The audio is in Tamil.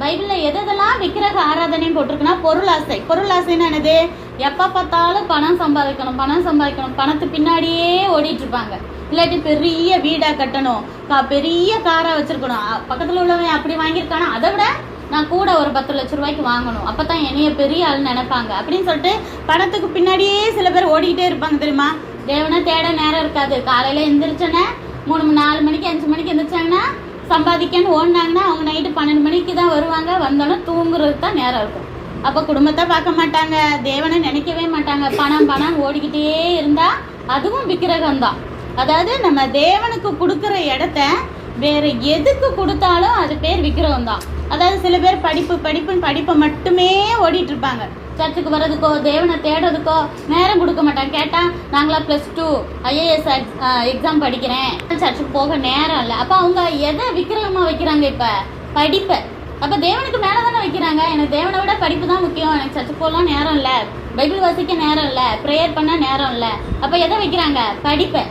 பைபிளில் எதெல்லாம் விக்கிரக ஆராதனையும் போட்டிருக்குன்னா பொருள் ஆசை பொருள் பொருளாசைன்னு என்னது? எப்போ பார்த்தாலும் பணம் சம்பாதிக்கணும் பணம் சம்பாதிக்கணும். பணத்து பின்னாடியே ஓடிட்டு இருப்பாங்க இல்லாட்டி பெரிய வீடாக கட்டணும். கா பெரிய காராக வச்சுருக்கணும். பக்கத்தில் உள்ளவன் அப்படி வாங்கியிருக்கானா? அதை விட நான் கூட ஒரு பத்து லட்ச ரூபாய்க்கு வாங்கணும். அப்போ தான் என்னைய பெரிய ஆள் நினைப்பாங்க. அப்படின்னு சொல்லிட்டு பணத்துக்கு பின்னாடியே சில பேர் ஓடிக்கிட்டே இருப்பாங்க தெரியுமா? தேவனை தேட நேரம் இருக்காது. காலையில் எந்திரிச்சோன்னே மூணு நாலு மணிக்கு அஞ்சு மணிக்கு எந்திரிச்சாங்கன்னா சம்பாதிக்கன்னு ஓடினாங்கன்னா அவங்க நைட்டு பன்னெண்டு மணிக்கு தான் வருவாங்க. வந்தோன்னே தூங்குறதுக்கு தான் நேரம் இருக்கும். அப்போ குடும்பத்தை பார்க்க மாட்டாங்க. தேவனை நினைக்கவே மாட்டாங்க. பணம் பணம் ஓடிக்கிட்டே இருந்தால் அதுவும் விக்கிரகம் தான் அதாவது நம்ம தேவனுக்கு கொடுக்குற இடத்த வேறு எதுக்கு கொடுத்தாலும் அது பேர் விக்கிரகம் தான் அதாவது சில பேர் படிப்பு படிப்புன்னு படிப்பை மட்டுமே ஓடிட்டு இருப்பாங்க. சர்ச்சுக்கு வர்றதுக்கோ தேவனை தேடுறதுக்கோ நேரம் கொடுக்க மாட்டான் கேட்டால் நாங்களாம் ப்ளஸ் டூ ஐஏஎஸ் எக்ஸாம் படிக்கிறேன். சர்ச்சுக்கு போக நேரம் இல்லை. அப்போ அவங்க எதை விக்கிரகமாக வைக்கிறாங்க இப்போ? படிப்பை. அப்போ தேவனுக்கு மேலே தானே வைக்கிறாங்க? எனக்கு தேவனை விட படிப்பு தான் முக்கியம். எனக்கு சர்ச்சுக்கு போகலாம் நேரம் இல்லை. பைபிள் வாசிக்க நேரம் இல்லை. ப்ரேயர் பண்ண நேரம் இல்லை. அப்போ எதை வைக்கிறாங்க? படிப்பை.